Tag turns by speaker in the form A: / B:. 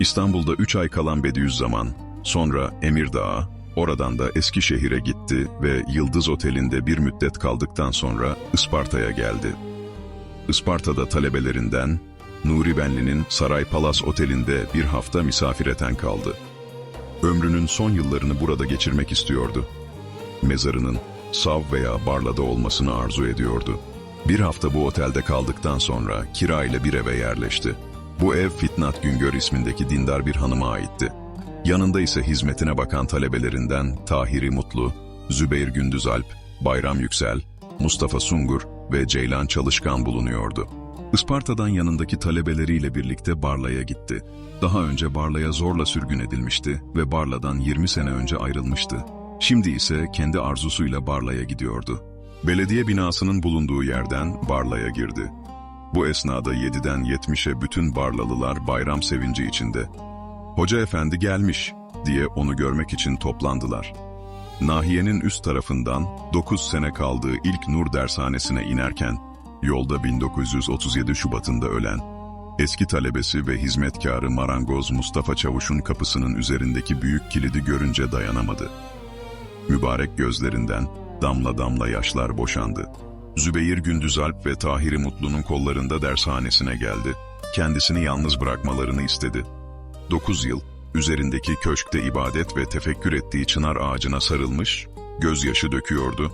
A: İstanbul'da 3 ay kalan Bediüzzaman, sonra Emirdağ'a, oradan da Eskişehir'e gitti ve Yıldız Oteli'nde bir müddet kaldıktan sonra Isparta'ya geldi. Isparta'da talebelerinden Nuri Benli'nin Saray Palas Oteli'nde bir hafta misafireten kaldı. Ömrünün son yıllarını burada geçirmek istiyordu. Mezarının Sav veya Barla'da olmasını arzu ediyordu. Bir hafta bu otelde kaldıktan sonra kira ile bir eve yerleşti. Bu ev Fitnat Güngör ismindeki dindar bir hanıma aitti. Yanında ise hizmetine bakan talebelerinden Tahiri Mutlu, Zübeyir Gündüzalp, Bayram Yüksel, Mustafa Sungur ve Ceylan Çalışkan bulunuyordu. Isparta'dan yanındaki talebeleriyle birlikte Barla'ya gitti. Daha önce Barla'ya zorla sürgün edilmişti ve Barla'dan 20 sene önce ayrılmıştı. Şimdi ise kendi arzusuyla Barla'ya gidiyordu. Belediye binasının bulunduğu yerden Barla'ya girdi. Bu esnada 7'den 70'e bütün Barlalılar bayram sevinci içinde. Hoca efendi gelmiş diye onu görmek için toplandılar. Nahiyenin üst tarafından 9 sene kaldığı ilk Nur dershanesine inerken, yolda 1937 Şubat'ında ölen, eski talebesi ve hizmetkarı marangoz Mustafa Çavuş'un kapısının üzerindeki büyük kilidi görünce dayanamadı. Mübarek gözlerinden damla damla yaşlar boşandı. Zübeyir Gündüzalp ve Tahiri Mutlu'nun kollarında dershanesine geldi. Kendisini yalnız bırakmalarını istedi. Dokuz yıl, üzerindeki köşkte ibadet ve tefekkür ettiği çınar ağacına sarılmış, gözyaşı döküyordu